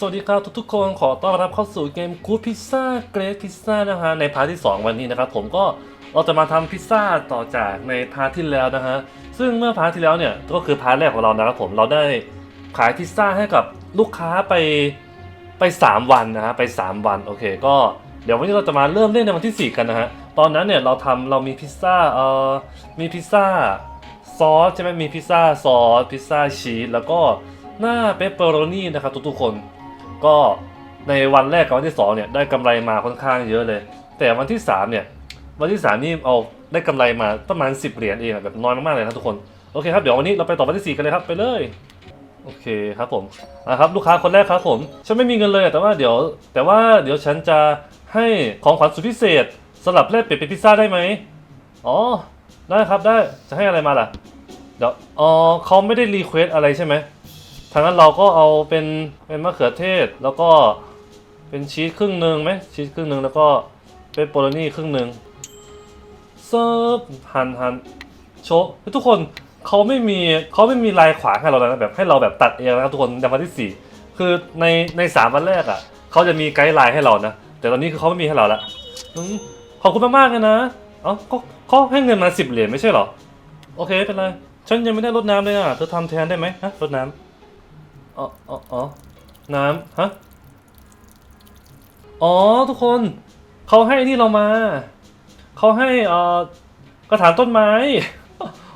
สวัสดีครับทุกๆคนขอต้อนรับเข้าสู่เกม Good Pizza Great Pizza นะฮะในพาร์ทที่ 2 วันนี้นะครับผมก็เราจะมาทำพิซซ่าต่อจากในพาร์ทที่แล้วนะฮะซึ่งเมื่อพาร์ทที่แล้วเนี่ยก็คือพาร์ทแรกของเรานะครับผมเราได้ขายพิซซ่าให้กับลูกค้าไปไป 3 วันนะฮะไป 3 วันโอเคก็เดี๋ยววันนี้เราจะมาเริ่มเล่นในวันที่ 4 กันนะฮะตอนนั้นเนี่ยเราทำเรามีพิซซ่าเอ่อมีพิซซ่าซอสใช่ไหมมีพิซซ่าซอสพิซซ่าชีสแล้วก็หน้าเปปเปอโรนีนะครับทุกๆคน ก็ในวันแรกกับวันที่2เนี่ยได้กำไรมาค่อนข้างเยอะเลย แต่วันที่3เนี่ยวันที่ 3 นี่เอาได้กำไรมาประมาณ 10 เหรียญเองอะแบบน้อยมากๆเลยนะทุกคนโอเคครับเดี๋ยววันนี้เราไปต่อวันที่4กันเลยครับไปเลยโอเคครับผมนะครับลูกค้าคนแรกครับผมฉันไม่มีเงินเลยแต่ว่าเดี๋ยว แต่ว่าเดี๋ยวฉันจะให้ของขวัญสุดพิเศษสลับแลกเปลี่ยนเป็นพิซซ่าได้ไหมอ๋อได้ครับได้จะให้อะไรมาล่ะเดี๋ยวอ๋อเขาไม่ได้รีเควสอะไรใช่ไหม ทางนั้นเราก็เอาเป็นเป็นมะเขือเทศแล้วก็เป็นชีสครึ่งหนึ่งไหมชีสครึ่งหนึ่งแล้วก็เป็นโปโลนี่ครึ่งหนึ่งเซิร์ฟหั่นหั่นโชว์ทุกคนเขาไม่มีเขาไม่มีลายขวางให้เราแล้วนะแบบให้เราแบบตัดเองนะครับทุกคนในวันที่สี่คือในในสามวันแรกอะเขาจะมีไกด์ไลน์ให้เรานะแต่ตอนนี้คือเขาไม่มีให้เราละขอบคุณมากๆเลยนะเอ้าก็เขาให้เงินมาสิบเหรียญไม่ใช่เหรอ โอเคเป็นไรฉันยังไม่ได้รดน้ำเลยอะเธอทำแทนได้ไหมฮะรดน้ำ อ๋ออ๋อออน้ำฮะ อ๋อทุกคน เขาให้นี่เรามา เขาให้เอ่อกระถางต้นไม้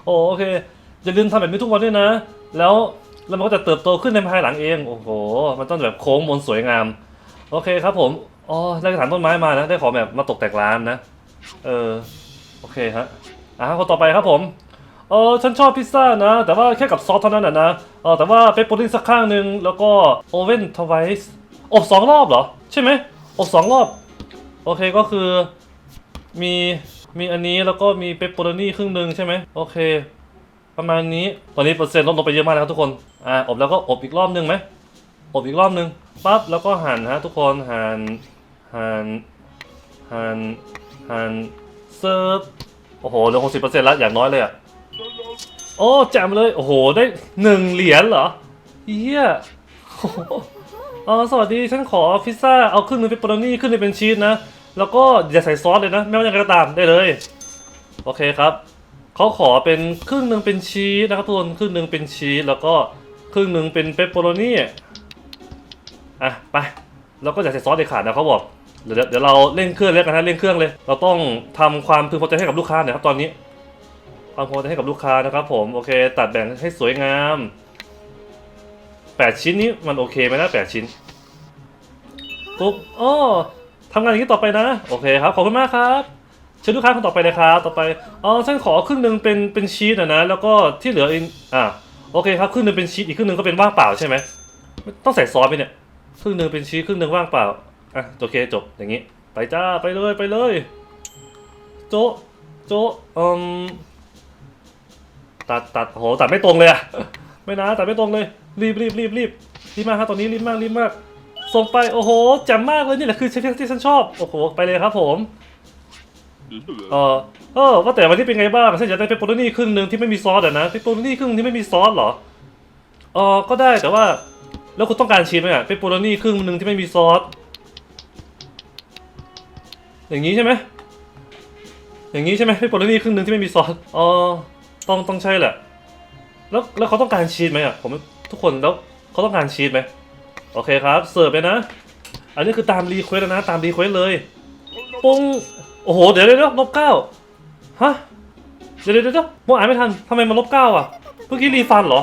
โอโอเค อย่าลืมทำแบบนี้ทุกวันด้วยนะ แล้วแล้วมันก็จะเติบโตขึ้นในภายหลังเอง โอ้โห มันต้องแบบโค้งมนสวยงาม โอเคครับผม อ๋อ ได้กระถางต้นไม้มานะ ได้ของแบบมาตกแต่งร้านนะ เออ โอเคฮะ อะคนต่อไปครับผม เออฉันชอบพิซซ่านะ แต่ว่าแค่กับซอสเท่านั้นนะนะเออแต่ว่าเปปเปอร์รี่สักข้างหนึ่งแล้วก็โอเว่นทวายส์อบสองรอบเหรอ ใช่ไหมอบสองรอบ โอเคก็คือมีมีอันนี้แล้วก็มีเปปเปอร์นี่ครึ่งหนึ่งใช่ไหมโอเค ประมาณนี้ตอนนี้เปอร์เซ็นต์ลดลงไปเยอะมากแล้วครับทุกคนอ่าอบแล้วก็อบอีกรอบหนึ่งไหมอบอีกรอบหนึ่งปั๊บแล้วก็หั่นฮะทุกคนหั่นหั่นหั่นหั่นเซิร์ฟโอ้โหเหลือหกสิบเปอร์เซ็นต์แล้วอย่างน้อยเลยอะ โอ้แจมเลย โอ้โห ได้หนึ่งเหรียญเหรอเฮียโอ้โหอ๋อสวัสดี ฉันขอพิซซ่า เอาครึ่งหนึงเป็นปโรนี่ครึ่งนึงเป็นชีสนะ แล้วก็อย่าใส่ซอสเลยนะ ไม่ว่าอย่างไรก็ตามได้เลย โอเคครับเขาขอเป็นครึ่งหนึ่งเป็นชีสนะครับทุกคนครึ่งหนึ่งเป็นชีสแล้วก็ครึ่งหนึ่งเป็นเปปเปโรนี่อะไปแล้วก็อย่าใส่ซอสเด็ดขาดนะเขาบอกเดี๋ยวเดี๋ยวเราเร่งเครื่องแล้วกันนะเร่งเครื่องเลย เราต้องทำความพึงพอใจให้กับลูกค้าหน่อยครับตอนนี้ ความพอใจให้กับลูกค้านะครับผมโอเคตัดแบ่งให้สวยงาม 8 ชิ้นนี้มันโอเคไหมนะ8ชิ้นปุ๊บอ้อทำงานอย่างนี้ต่อไปนะ โอเคครับ ขอบคุณมากครับเชิญลูกค้าคนต่อไปเลยครับต่อไปอ๋อฉันขอครึ่งหนึ่งเป็นเป็นชีสนะนะแล้วก็ที่เหลืออีกอ่าโอเคครับครึ่งหนึ่งเป็นชีสอีกครึ่งหนึ่งก็เป็นว่างเปล่าใช่ไหมต้องใส่ซอสไหมเนี่ยครึ่งหนึ่งเป็นชีสครึ่งหนึ่งว่างเปล่าอะโอเคจบอย่างนี้ ไปจ้าไปเลยไปเลย โจโจอืม ตัดตัดโหตัดไม่ตรงเลยอะไม่นะตัดไม่ตรงเลย รีบรีบรีบรีบรีบมากครับตอนนี้รีบมากรีบมากส่งไปโอ้โหแจ่มมากเลยนี่แหละคือเชฟที่ฉันชอบโอ้โหไปเลยครับผมเออเออว่าแต่วันนี้เป็นไงบ้างฉันอยากได้เปปเปอโรนี่ครึ่งหนึ่งที่ไม่มีซอสอะนะเปปเปอโรนี่ครึ่งที่ไม่มีซอสเหรอเออก็ได้แต่ว่า แล้วคุณต้องการชีสไหมอะเปปเปอโรนี่ครึ่งหนึ่งที่ไม่มีซอสอย่างนี้ใช่ไหมอย่างนี้ใช่ไหมเปปเปอโรนี่ครึ่งหนึ่งที่ไม่มีซอสอ๋อ ต้องต้องใช่แหละ แล้วแล้วเขาต้องการชีสไหมอะผมทุกคนแล้วเขาต้องการชีสไหมโอเคครับเสิร์ฟไปนะ อันนี้คือตามรีเควสนะตามรีเควสเลยปุ้งโอ้โหเดี๋ยวเดี๋ยวเดี๋ยวลบเก้าฮะเดี๋ยวเดี๋ยวเดี๋ยวมองอ่านไม่ทันทำไมมันลบเก้าอะเมื่อกี้รีฟันเหรอ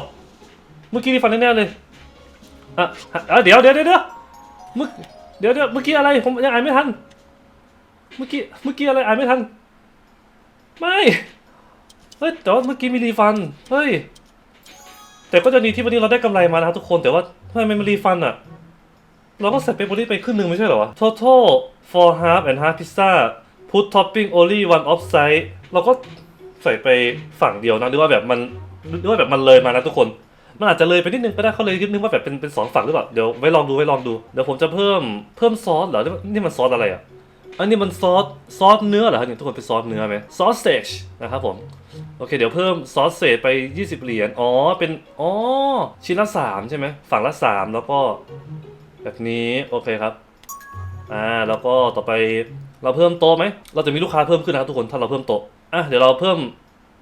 เมื่อกี้รีฟันแน่ๆเลยอะอะเดี๋ยวเดี๋ยวเดี๋ยวเดี๋ยวเมื่อเดี๋ยวเดี๋ยวเมื่อกี้อะไรผมยังอ่านไม่ทัน เมื่อกี้เมื่อกี้อะไรอ่านไม่ทัน ไม่ เฮ้ยแต่ว่าเมื่อกี้มีรีฟัน เฮ้ย แต่ก็จะดีที่วันนี้เราได้กำไรมานะครับทุกคน แต่ว่าทำไมมันมีรีฟันอะเราก็ใส่เปปเปอรี่ไปครึ่งหนึ่งไม่ใช่เหรอวะ total for half and half pizza put topping only one off site เราก็ใส่ไปฝั่งเดียวนะหรือว่าแบบมันหรือว่าแบบมันเลยมานะทุกคน มันอาจจะเลยไปนิดนึงก็ได้เขาเลยคิดนึงว่าแบบเป็นเป็นสองฝั่งหรือเปล่า เดี๋ยวไว้ลองดูไว้ลองดู เดี๋ยวผมจะเพิ่มเพิ่มซอสเหรอ นี่มันนี่มันซอสอะไรอะ อันนี้มันซอสซอสเนื้อเหรอครับเนี่ยทุกคนเป็นซอสเนื้อไหมซอสเซจนะครับผมโอเค เดี๋ยวเพิ่มซอสเศษไป 20 เหรียญ อ๋อ เป็น อ๋อ ชิ้นละ 3 ใช่ไหม ฝั่งละ 3 แล้วก็ แบบนี้ โอเคครับ อ่า แล้วก็ต่อไปเราเพิ่มโต๊ะไหม เราจะมีลูกค้าเพิ่มขึ้นนะครับทุกคน ถ้าเราเพิ่มโต๊ะ อะ เดี๋ยวเราเพิ่ม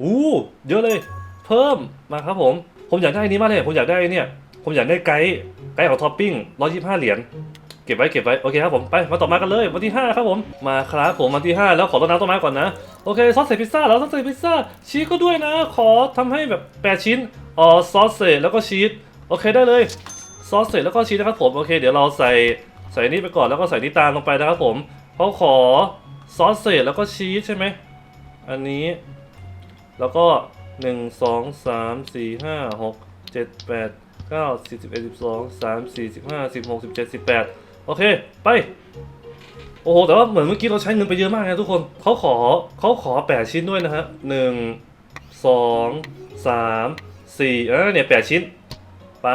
อู้ เยอะเลย เพิ่ม มาครับผม ผมอยากได้นนี้มากเลย ผมอยากได้เนี่ย ผมอยากได้ไกด์ ไกด์ของท็อปปิ้ง125 เหรียญ เก็บไว้เก็บไว้โอเคครับผมไปมาต่อมากันเลยวันที่5ครับผมมาครับผมวันที่ 5 แล้วขอต้นน้ำต้นไม้ก่อนนะโอเคซอสเศษพิซซ่าแล้วซอสเศษพิซซ่าชีสก็ด้วยนะ ขอทำให้แบบ8ชิ้นอ๋อซอสเศษแล้วก็ชีสโอเคได้เลยซอสเศษแล้วก็ชีสนะครับผมโอเคเดี๋ยวเราใส่ใส่นี้ไปก่อนแล้วก็ใส่นี้ตามลงไปนะครับผมเขาขอซอสเศษแล้วก็ชีสใช่ไหมอันนี้ แล้วก็1 2 3 4 5 6 7 8 9 10 11 12 13 14 15 16 17 18 โอเค ไป โอ้โห แต่ว่าเหมือนเมื่อกี้เราใช้เงินไปเยอะมากนะทุกคน เขาขอเขาขอ8ชิ้นด้วยนะฮะหนึ่งสองสามสี่เออเนี่ยแปดชิ้น ไป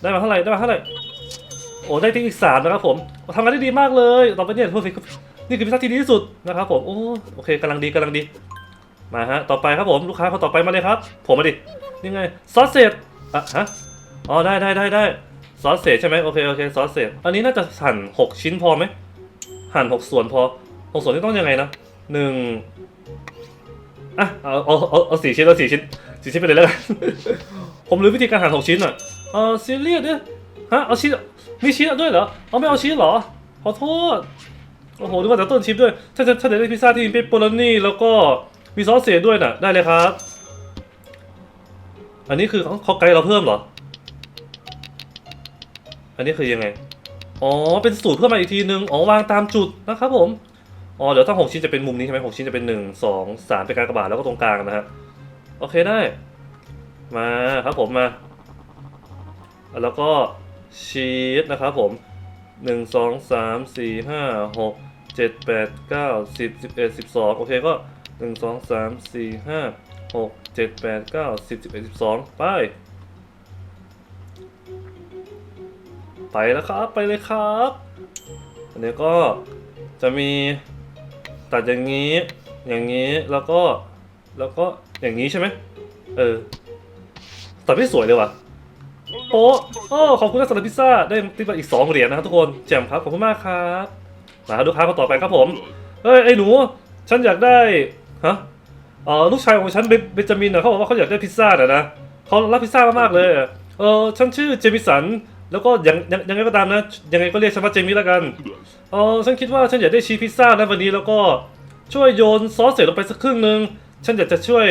ได้มาเท่าไหร่ ได้มาเท่าไหร่ โอ้ได้ที่อีกสามนะครับผมทำงานได้ดีมากเลย ต่อไปเนี่ยเพอร์เฟนี่คือพิซซ่าที่ดีที่สุดนะครับผม โอ้โอเคกำลังดีกำลังดี มาฮะ ต่อไปครับผม ลูกค้าคนต่อไปมาเลยครับ ผมมาดิ นี่ไง ซอสเศษอะฮะ อ๋อ ได้ได้ได้ได้ ซอสเศษใช่ไหมโอเคโอเคซอสเศษอันนี้น่าจะหั่นหกชิ้นพอไหมหั่นหกส่วนพอหกส่วนนี่ต้องยังไงนะหนึ่งอะเอาเอาเอาเอาสี่ชิ้นเอาสี่ชิ้นสี่ชิ้นไปเลยแล้วกัน ผมรู้วิธีการหั่นหกชิ้นอะเออซีเรียสเนี่ยฮะเอาชิ้นมีชิ้นด้วยเหรอเอาไม่เอาชิ้นเหรอขอโทษโอ้โหนึกว่าจะต้นชิปด้วยถ้าจะถ้าจะได้พิซซ่าที่มีเปปเปอโรนี่แล้วก็มีซอสเศษด้วยน่ะได้เลยครับ อันนี้คือเขาเขาไกด์เราเพิ่มเหรอ นนี้คือยังไง อ๋อ เป็นสูตรเพิ่มมาอีกทีนึง อ๋อ วางตามจุดนะครับผม อ๋อ เดี๋ยวถ้าหกชิ้นจะเป็นมุมนี้ใช่ไหมหกชิ้นจะเป็นหนึ่งสองสามเป็นการกระบาดแล้วก็ตรงกลางนะฮะ โอเคได้ มาครับผมมา แล้วก็ชีสนะครับผมหนึ่งสองสามสี่ห้าหกเจ็ดแปดเก้าสิบสิบเอ็ดสิบสองโอเคก็หนึ่งสองสามสี่ห้าหกเจ็ดแปดเก้าสิบสิบเอ็ดสิบสองไป ไปแล้วครับไปเลยครับอันนี้ก็จะมีตัดอย่างนี้ อย่างนี้แล้วก็แล้วก็อย่างนี้ใช่ไหมเออตัดไม่สวยเลยว่ะโอ้โอ้ขอบคุณนะสำหรับพิซซ่าได้ติปมาอีก2เหรียญนะครับทุกคนแจ่มครับขอบคุณมากครับมาลูกค้าคนต่อไปครับผมเฮ้ยไอ้หนู ฉันอยากได้ฮะเออลูกชายของฉันเบนจามินเนะเขาบอกว่าเขาอยากได้พิซซ่าน่ะนะเขารักพิซซ่ามากๆเลย เออฉันชื่อเจมิสัน แล้วก็ยังยังยังไงก็ตามนะยังไงก็เรียกฉันว่าเจมี่แล้วกันเออฉันคิดว่าฉันอยากได้ชีสพิซซ่านะวันนี้แล้วก็ช่วยโยนซอสเสร็จลงไปสักครึ่งนึง ฉันอยากจะช่วย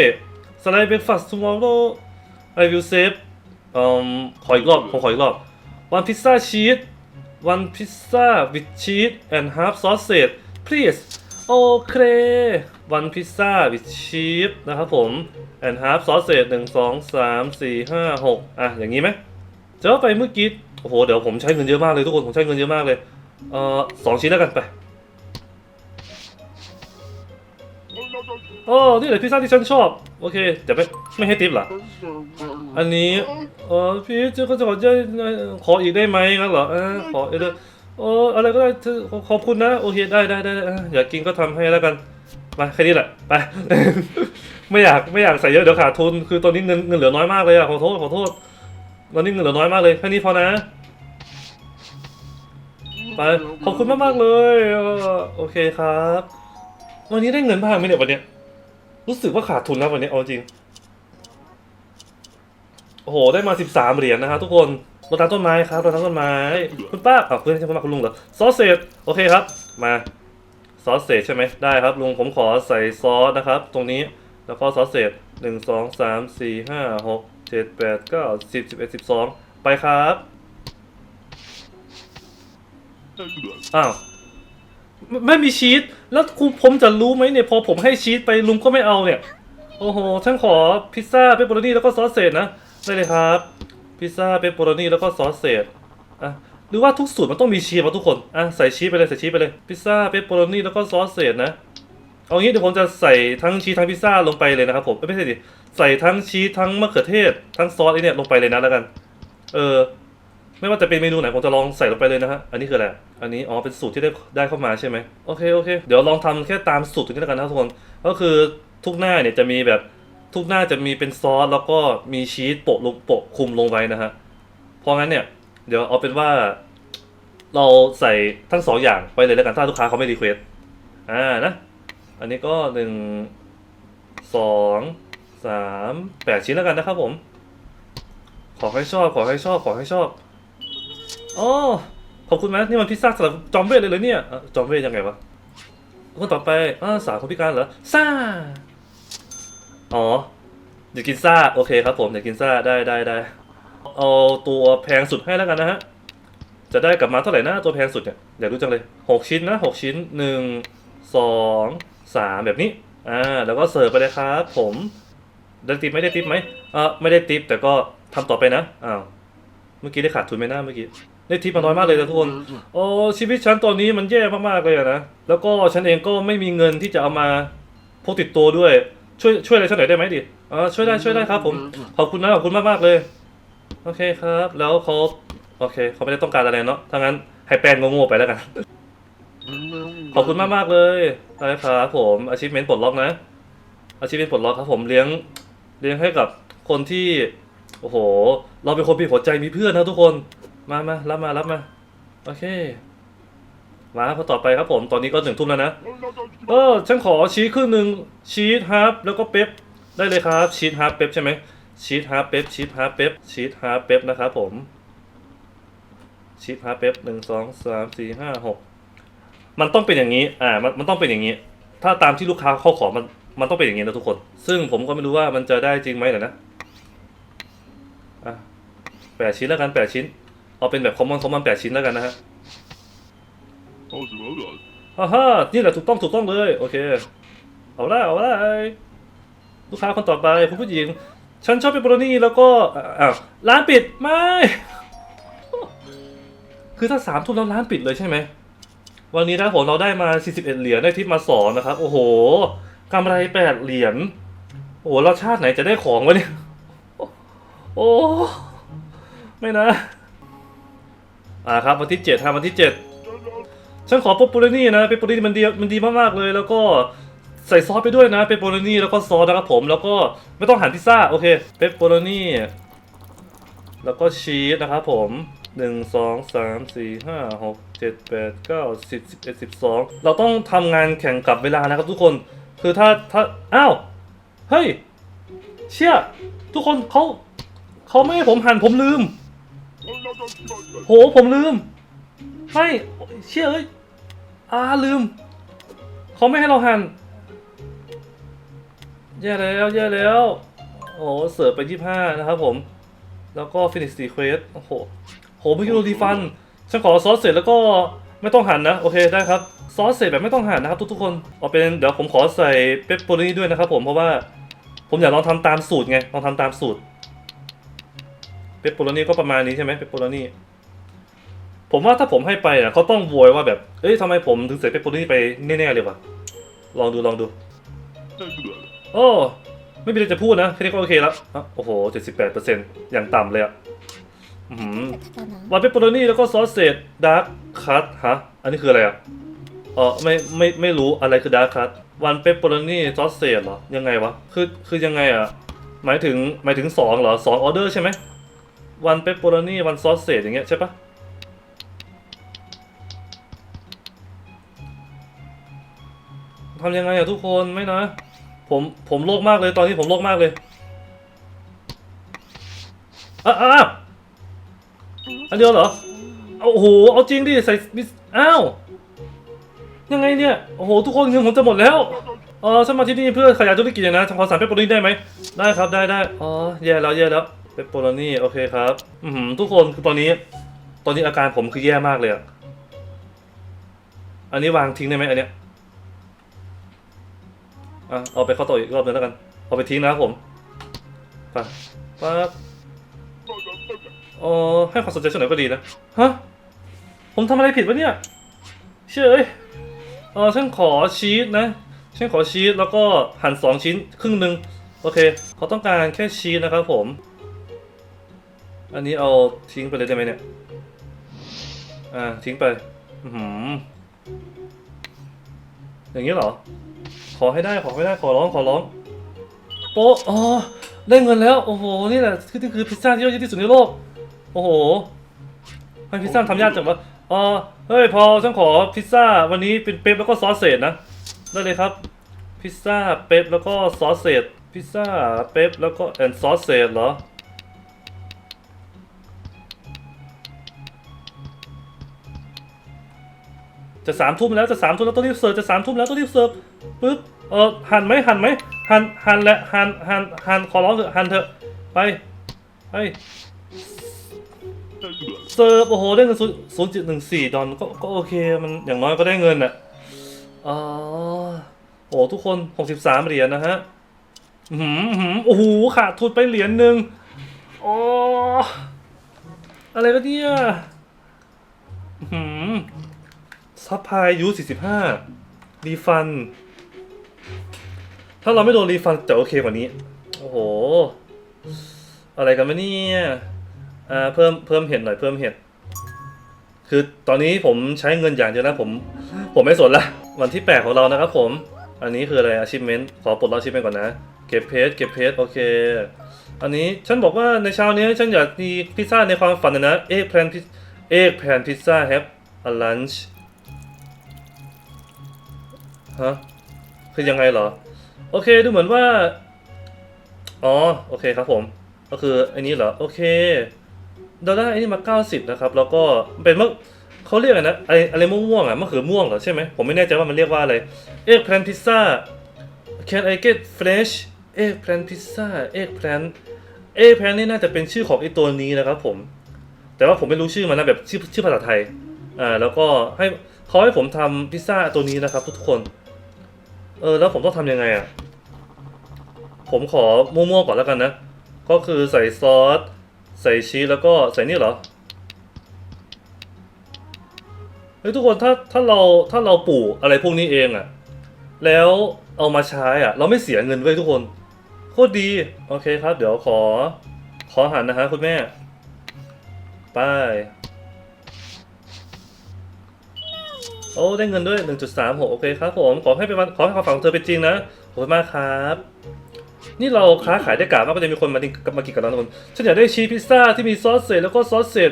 สไลด์เบรกฟาสต์ tomorrow I will save เอ่อขออีกรอบผมขออีกรอบ one pizza cheese one pizza with cheese and half sausage please โอเค one pizza with cheese นะครับผม and half sausage หนึ่งสองสามสี่ห้าหกอะ อย่างนี้ไหมเจอไปเมื่อกี้ โอ้โห เดี๋ยวผมใช้เงินเยอะมากเลยทุกคน ผมใช้เงินเยอะมากเลย เอ่อสองชิ้นแล้วกันไปโอ้นี่แหละพิซซ่าที่ฉันชอบ โอเคแต่ไม่ไม่ให้ทิปเหรอ อันนี้เออพี่จะเขาจะขอจะขออีกได้ไหมงั้นเหรอเออขออีกเลยโอ้อะไรก็ได้เธอขอบคุณนะ โอเคได้ได้ได้ได้อออยากกินก็ทำให้แล้วกันไปแค่นี้แหละไปไม่อยากไม่อยากใส่เยอะเดี๋ยวขาดทุนคือตอนนี้เงินเงินเหลือน้อยมากเลยอะขอโทษขอโทษ ตอนนี้เงินเหลือน้อยมากเลยแค่นี้พอนะ ไปขอบคุณมากมากๆเลยเออโอเคครับ วันนี้ได้เงินบ้างไหมเนี่ยวันเนี้ยรู้สึกว่าขาดทุนแล้ววันนี้เอาจริง โอ้โหได้มา13เหรียญนะครับทุกคนรดน้ำต้นไม้ครับรดน้ำต้นไม้คุณป้าอะคุณใช่คุณป้าคุณลุงเหรอซอสเศษโอเคครับ มาซอสเศษใช่ไหมได้ครับลุงผมขอใส่ซอสนะครับ ตรงนี้แล้วก็ซอสเศษหนึ่งสองสามสี่ห้าหก เจ็ดแปดเก้าสิบสิบเอ็ดสิบสองไปครับ อ้าว ไม่ไม่มีชีสแล้วครูผมจะรู้ไหมเนี่ย พอผมให้ชีสไปลุงก็ไม่เอาเนี่ย โอ้โหฉันขอพิซซ่าเปปเปอโรนี่แล้วก็ซอสเศษนะ ได้เลยครับ พิซซ่าเปปเปอโรนี่แล้วก็ซอสเศษอะหรือว่าทุกสูตรมันต้องมีชีสมาทุกคน อะ ใส่ชีสไปเลย ใส่ชีสไปเลย พิซซ่าเปปเปอโรนี่แล้วก็ซอสเศษนะ เอางี้เดี๋ยวผมจะใส่ทั้งชีสทั้งพิซซ่าลงไปเลยนะครับผมเอ้ยไม่ใช่ดิ ใส่ทั้งชีสทั้งมะเขือเทศ ทั้งซอสไอเนี่ยลงไปเลยนะแล้วกัน เออ ไม่ว่าจะเป็นเมนูไหนผมจะลองใส่ลงไปเลยนะฮะ อันนี้คืออะไร อันนี้อ๋อเป็นสูตรที่ได้ได้เข้ามาใช่ไหมโอเคโอเค เดี๋ยวลองทำแค่ตามสูตรตรงนี้แล้วกันนะทุกคน ก็คือทุกหน้าเนี่ยจะมีแบบทุกหน้าจะมีเป็นซอสแล้วก็มีชีสโปะลงโปะคลุมลงไว้นะฮะ เพราะงั้นเนี่ยเดี๋ยวเอาเป็นว่า เราใส่ทั้งสองอย่างไปเลยแล้วกันถ้าลูกค้าเขาไม่รีเควสอ่านะ อันนี้ก็หนึ่งสอง สามแปดชิ้นแล้วกันนะครับผม ขอให้ชอบ ขอให้ชอบ ขอให้ชอบอ๋อขอบคุณไหมนี่มันพิซซ่าสำหรับจอมเวทเลยเลยเนี่ยจอมเวทยังไงวะคนต่อไปอ่าสาวคนพิการเหรอซ่าอ๋ออยากกินซ่าโอเคครับผมอยากกินซ่าได้ได้ได้เอาตัวแพงสุดให้แล้วกันนะฮะจะได้กลับมาเท่าไหร่นะตัวแพงสุดเนี่ยอยากรู้จังเลยหกชิ้นนะหกชิ้นหนึ่งสองสามแบบนี้อ่าแล้วก็เสิร์ฟไปเลยครับผม ได้ติปไหมได้ติปไหมอ่าไม่ได้ติปแต่ก็ทำต่อไปนะอ้าวเมื่อกี้ได้ขาดทุนไหมนะเมื่อกี้ได้ทิปมาน้อยมากเลยนะทุกคนโอ้ชีวิตฉันตอนนี้มันแย่มากๆเลยอะนะแล้วก็ฉันเองก็ไม่มีเงินที่จะเอามาพกติดตัวด้วย ช่วยช่วยอะไรฉันหน่อยได้ไหมดิอ่าช่วยได้ช่วยได้ครับ ผมขอบคุณนะขอบคุณมากๆเลย โอเคครับ แล้วเขาโอเคเขาไม่ได้ต้องการอะไรเนาะถ้างั้นให้แป้งโง่ๆไปแล้วกันขอบคุณมากมากๆเลยได้ครับผมอาชีพเมนปลดล็อกนะอาชีพเมนปลดล็อกครับผมเลี้ยง เลี้ยงให้กับคนที่ โอ้โห เราเป็นคนมีหัวใจมีเพื่อนนะทุกคน มามารับมารับมา โอเค มาครับต่อไปครับผม ตอนนี้ก็หนึ่งทุ่มแล้วนะ เออ ฉันขอชีสครึ่งหนึ่งชีสฮาร์ฟแล้วก็เป๊ปได้เลยครับ ชีสฮาร์ฟเป๊ปใช่ไหมชีสฮาร์ฟเป๊ปชีสฮาร์ฟเป๊ปชีสฮาร์ฟเป๊ปนะครับผมชีสฮาร์ฟเป๊ปหนึ่งสองสามสี่ห้าหกมันต้องเป็นอย่างนี้ อ่า มันมันต้องเป็นอย่างนี้ ถ้าตามที่ลูกค้าเขาขอมัน มันต้องเป็นอย่างนี้นะทุกคน ซึ่งผมก็ไม่รู้ว่ามันจะได้จริงไหมเดี๋ยวนะอะแปดชิ้นแล้วกันแปดชิ้น เอาเป็นแบบคอมมอนคอมมอนแปดชิ้นแล้วกันนะฮะฮ่าฮ่านี่แหละถูกต้องถูกต้องเลย โอเค เอาได้เอาได้ลูกค้าคนต่อไปคุณผู้หญิง ฉันชอบเปปเปอโรนี่แล้วก็อ้าวร้านปิดไม่ คือถ้าสามทุ่มแล้วร้านปิดเลยใช่ไหมวันนี้นะผมเราได้มา 41 เหรียญได้ทิปมาสองนะครับ โอ้โห กำไร8เหรียญ โอ้โหเราชาติไหนจะได้ของวะเนี่ย โอ้ ไม่นะ อ่าครับวันที่7ครับวันที่7ฉันขอเปปเปอโรนี่นะเปปเปอโรนี่มันดีมันดีมากๆเลย แล้วก็ใส่ซอสไปด้วยนะเปปเปอโรนี่แล้วก็ซอสนะครับผม แล้วก็ไม่ต้องหั่นพิซซ่าโอเคเปปเปอโรนี่แล้วก็ชีสนะครับผมหนึ่งสองสามสี่ห้าหกเจ็ดแปดเก้าสิบสิบเอ็ดสิบสองเราต้องทำงานแข่งกับเวลานะครับทุกคน คือถ้าถ้าอ้าวเฮ้ยเชี่ยทุกคนเขาเขาไม่ให้ผมหั่นผมลืม โหผมลืมไม่เชื่อเอ้ยอ่าลืมเขาไม่ให้เราหันแย่แล้วแย่แล้วโอ้เสิร์ฟไปยี่ห้านะครับผม แล้วก็ฟินิชซีเควสโอ้โหโหเมื่อกี้โดนดีฟันฉันขอซอสเสร็จแล้วก็ ไม่ต้องหั่นนะโอเคได้ครับซอสเสร็จแบบไม่ต้องหั่นนะครับทุกๆคนเอาเป็นเดี๋ยวผมขอใส่เปปเปอรนี่ด้วยนะครับผมเพราะว่าผมอยากลองทำตามสูตรไงลองทำตามสูตรเปปเปอรนี่ก็ประมาณนี้ใช่ไหมเปปเปอรนี่ผมว่าถ้าผมให้ไปอะเขาต้องโวยว่าแบบเอ้ยทำไมผมถึงใส่เปปเปอรนี่ไปแน่ๆเลยวะลองดูลองดูโอ้ไม่มีอะไรจะพูดนะแค่นี้ก็โอเคแล้วโอ้โหเจ็ดสิบแปดเปอร์เซ็นต์อย่างต่ำเลยอะ วันเปปเปอโรนี่แล้วก็ซอสเศษดาร์คคัตฮะ อันนี้คืออะไรอะเออไม่ไม่ไม่รู้อะไรคือดาร์คคัตวันเปปเปอโรนี่ซอสเศษเหรอ ยังไงวะ คือคือยังไงอะ หมายถึงหมายถึงสองเหรอสองออเดอร์ใช่ไหมวันเปปเปอโรนี่วันซอสเศษอย่างเงี้ยใช่ปะทำยังไงอะทุกคนไม่นะ ผมผมโลกมากเลยตอนนี้ผมโลกมากเลยอะอะ อันเดียวเหรอเอาโอ้โหเอาจริงดิใส่มิสอ้าวยังไงเนี่ยโอ้โหทุกคนเงินผมจะหมดแล้วเออฉันมาที่นี่เพื่อขยายธุรกิจนะฉันขอสั่งเปปเปรนี่ได้ไหมได้ครับได้ได้อ๋อแย่แล้วแย่แล้วเปปเปรนี่โอเคครับอือหือทุกคนคือตอนนี้ ตอนนี้อาการผมคือแย่มากเลยอะอันนี้วางทิ้งได้ไหมอันเนี้ยอะเอาไปเข้าต่ออีกรอบนึงแล้วกันเอาไปทิ้งนะครับผมไปปั๊บ อ๋อให้ความสนใจช่วงไหนก็ดีนะ ฮะ ผมทำอะไรผิดวะเนี่ย เชื่อเอ้ยเออฉันขอชีสนะ ฉันขอชีสแล้วก็หั่นสองชิ้นครึ่งหนึ่งโอเค เขาต้องการแค่ชีสนะครับผม อันนี้เอาทิ้งไปเลยได้ไหมเนี่ย อ่าทิ้งไป อือหืออย่างนี้เหรอ ขอให้ได้ขอให้ได้ขอร้องขอร้องโป๊ะอ๋อได้เงินแล้ว โอ้โห นี่แหละคือคือพิซซ่าที่ยอดเยี่ยมที่สุดในโลก โอ้โหทำไมพิซซ่าทำยากจังวะอ๋อเฮ้ยพอฉันขอพิซซ่าวันนี้เป็นเป๊ปแล้วก็ซอสเศษนะได้เลยครับ พิซซ่าเป๊ปแล้วก็ซอสเศษพิซซ่าเป๊ปแล้วก็แอนซอสเศษเหรอจะสามทุ่มแล้วจะสามทุ่มแล้วต้องรีบเสิร์ฟจะสามทุ่มแล้วต้องรีบเสิร์ฟปึ๊บเออหันไหมหันไหมหันหันแหละหันหันหันขอร้องเถอะหันเถอะไปไป เสิร์ฟโอ้โหได้เงินศูนย์จุดหนึ่งสี่ดอลก็ก็โอเคมันอย่างน้อยก็ได้เงินอะอ๋อโอ้ทุกคนหกสิบสามเหรียญนะฮะหืมหืมโอ้โหขาดทุนไปเหรียญหนึ่งโอ้อะไรวะเนี่ยหืมซัพพลายยูสี่สิบห้ารีฟัน ถ้าเราไม่โดนรีฟันจะโอเคกว่านี้ โอ้โห อะไรกันวะเนี่ย อ่าเพิ่มเพิ่มเห็ดหน่อยเพิ่มเห็ดคือตอนนี้ผมใช้เงินอย่างเดียวนะผม ผมไม่สนละ วันที่ 8 ของเรานะครับผม อันนี้คืออะไร achievement ขอปลดล็อก achievement ก่อนนะ เก็บเพจเก็บเพจโอเค อันนี้ฉันบอกว่าในเช้านี้ฉันอยากมีพิซซ่าในความฝันนะนะ egg plan pizza egg plan pizza have a lunch ฮะคือยังไงเหรอ โอเคดูเหมือนว่า อ๋อ โอเคครับผม ก็คืออันนี้เหรอ โอเค เราได้อันนี้มา 90 นะครับ แล้วก็เป็นมะเขาเรียกอะไรนะอะไรอะไรม่วงๆอะมะเขือม่วงเหรอใช่ไหมผมไม่แน่ใจว่ามันเรียกว่าอะไร eggplant pizza can I get fresh eggplant pizza eggplant eggplant นี่น่าจะเป็นชื่อของไอตัวนี้นะครับผม แต่ว่าผมไม่รู้ชื่อมันนะแบบชื่อชื่อภาษาไทยอ่าแล้วก็ให้เขาให้ผมทำพิซซ่าตัวนี้นะครับทุกคนเออแล้วผมต้องทำยังไงอะผมขอมั่วๆก่อนแล้วกันนะ ก็คือใส่ซอส ใส่ชีสแล้วก็ใส่นี่เหรอเฮ้ยทุกคนถ้าถ้าเราถ้าเราปลูกอะไรพวกนี้เองอะแล้วเอามาใช้อะเราไม่เสียเงินเว้ยทุกคนโคตรดี โอเคครับ เดี๋ยวขอ ขอหันนะฮะคุณแม่ไปโอ้ได้เงินด้วย 1.36 โอเคครับผม ขอให้เป็นวันขอให้ความฝันของเธอเป็นจริงนะขอบคุณมากครับ นี่เราค้าขายได้กะมากก็จะมีคนมาดิมากินกับเราทุกคนฉันอยากได้ชีสพิซซ่าที่มีซอสเศษแล้วก็ซอสเศษ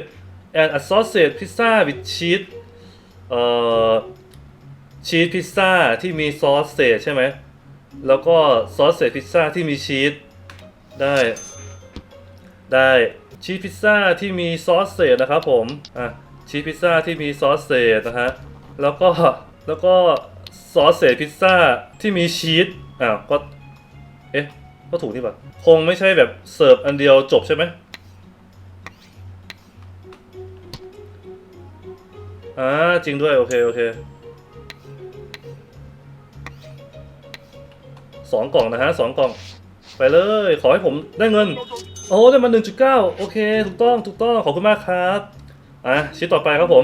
and a sausage pizza with cheese เอ่อชีสพิซซ่าที่มีซอสเศษใช่ไหมแล้วก็ซอสเศษพิซซ่าที่มีชีสได้ได้ชีสพิซซ่าที่มีซอสเศษนะครับผมอะชีสพิซซ่าที่มีซอสเศษนะฮะแล้วก็แล้วก็ซอสเศษพิซซ่าที่มีชีสอ้าวก็เอ๊ะ ก็ถูกนี่ป่ะคงไม่ใช่แบบเสิร์ฟอันเดียวจบใช่ไหมอ่าจริงด้วย โอเค โอเคสองกล่องนะฮะสองกล่อง ไปเลย ขอให้ผมได้เงิน โอ้ได้มา1.9โอเค ถูกต้อง ถูกต้อง ขอบคุณมากครับอะชิ้นต่อไปครับผม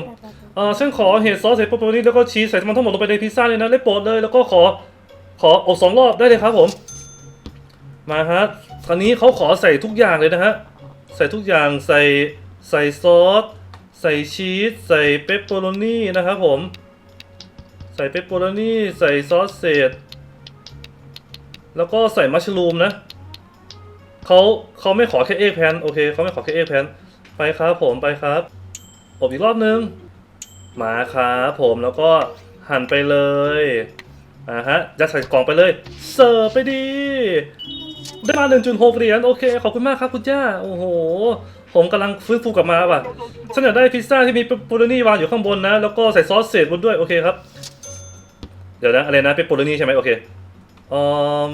เออฉันขอเห็ดซอสเห็ดโปรโปนี่แล้วก็ชีสใส่มันทั้งหมดลงไปในพิซซ่าเลยนะได้โปรดเลยแล้วก็ขอ ขออบสองรอบได้เลยครับผม มาฮะคราวนี้เขาขอใส่ทุกอย่างเลยนะฮะ ใส่ทุกอย่างใส่ใส่ซอส ใส่ชีส ใส่เปปเปอโรนี่นะครับผม ใส่เปปเปอโรนี่ใส่ซอสเศษ แล้วก็ใส่มัชรูมนะเขาเขาไม่ขอแค่เอกแพนโอเคเขาไม่ขอแค่เอกแพนไปครับผมไปครับอบอีกรอบนึงมาครับผมแล้วก็หั่นไปเลยอ่าฮะยัดใส่กล่องไปเลย เสิร์ฟไปดี ได้มา 1.6 เหรียญโอเค ขอบคุณมากครับคุณย่า โอ้โห ผมกำลังฟื้นฟูกลับมาว่ะฉันอยากได้พิซซ่าที่มีเปปเปอโรนี่วางอยู่ข้างบนนะ แล้วก็ใส่ซอสเศษบนด้วยโอเคครับ เดี๋ยวนะอะไรนะเปปเปอโรนี่ใช่ไหมโอเคอืม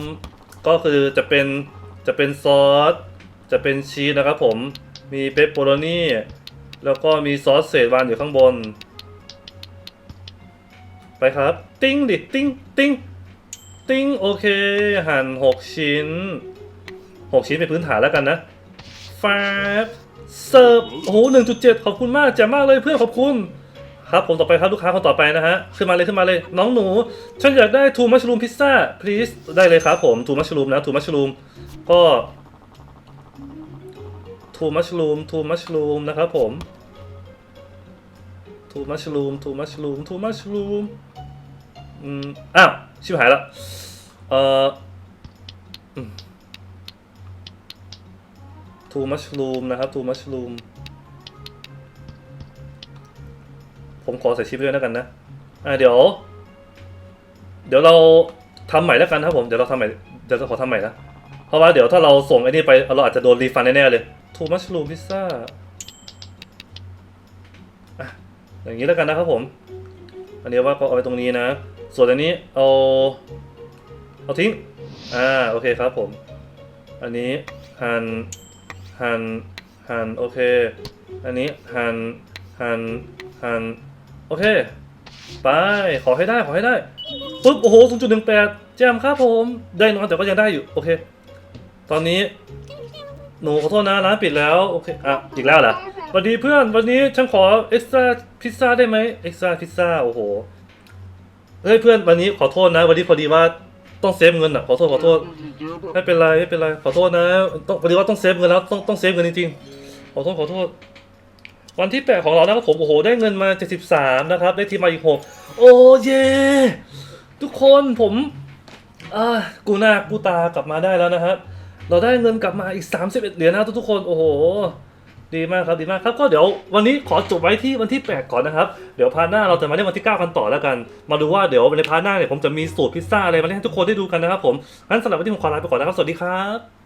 ก็คือจะเป็นจะเป็นซอสจะเป็นชีสนะครับผมมีเปปเปโรนี่แล้วก็มีซอสเศษวางอยู่ข้างบน ไปครับ ติ้งดิติ้งติ้ง ติ้งโอเค หั่นหกชิ้นหกชิ้นเป็นพื้นฐานแล้วกันนะฟาบเสิร์ฟโอ้โหหนึ่งจุดเจ็ดขอบคุณมากแจ๋มมากเลยเพื่อนขอบคุณ ครับผมต่อไปครับลูกค้าคนต่อไปนะฮะ ขึ้นมาเลยขึ้นมาเลย น้องหนู ฉันอยากได้ทูมัชรูมพิซซ่า please ได้เลยครับผมทูมัชรูมนะทูมัชรูมก็ทูมัชรูมทูมัชรูมนะครับผมทูมัชรูมทูมัชรูมทูมัชรูม อืมอ้าว ชิบหายละเอ่อทูมัชรูมนะครับทูมัชรูมผมขอใส่ชิปด้วยแล้วกันนะ อ่าเดี๋ยว เดี๋ยวเราทำใหม่แล้วกันนะครับผม เดี๋ยวเราทำใหม่ เดี๋ยวเราขอทำใหม่นะ เพราะว่าเดี๋ยวถ้าเราส่งไอ้นี่ไป เราอาจจะโดนรีฟันแน่ๆเลยทูมัชลูพิซซ่าอะอย่างนี้แล้วกันนะครับผม อันนี้ว่าก็เอาไปตรงนี้นะ ส่วนอันนี้เอาเอาทิ้ง อ่า โอเคครับผม อันนี้หันหันหันโอเค อันนี้หันหันหันโอเค ไป ขอให้ได้ ขอให้ได้ ปุ๊บ โอ้โห0.18 แจมครับผม ได้น้อยแต่ก็ยังได้อยู่ โอเค ตอนนี้ หนูขอโทษนะ ร้านปิดแล้ว โอเค อะ อีกแล้วเหรอสวัสดีเพื่อน วันนี้ฉันขอเอ็กซ์ตร้าพิซซ่าได้ไหมเอ็กซ์ตร้าพิซซ่า โอ้โห เฮ้ยเพื่อนวันนี้ขอโทษนะ วันนี้พอดีว่าต้องเซฟเงินอะขอโทษขอโทษไม่เป็นไรไม่เป็นไรขอโทษนะต้องพอดีว่าต้องเซฟเงินแล้วต้องต้องเซฟเงินจริงๆขอโทษขอโทษ วันที่แปดของเรานะครับผมโอ้โหได้เงินมา73นะครับได้ทีมมาอีก6โอ้เย่ทุกคนผมอ่ากูหน้ากูตากลับมาได้แล้วนะครับเราได้เงินกลับมาอีก31เหรียญนะทุกๆคนโอ้โห ดีมากครับดีมากครับก็เดี๋ยววันนี้ขอจบไว้ที่วันที่ 8 ก่อนนะครับ เดี๋ยวพาร์ทหน้าเราจะมาเล่นวันที่ 9 กันต่อแล้วกัน มาดูว่าเดี๋ยวในพาร์ทหน้าเนี่ยผมจะมีสูตรพิซซ่าอะไรมาเล่นให้ทุกคนได้ดูกันนะครับผมงั้นสำหรับวันนี้ผมขอลาไปก่อนนะครับสวัสดีครับ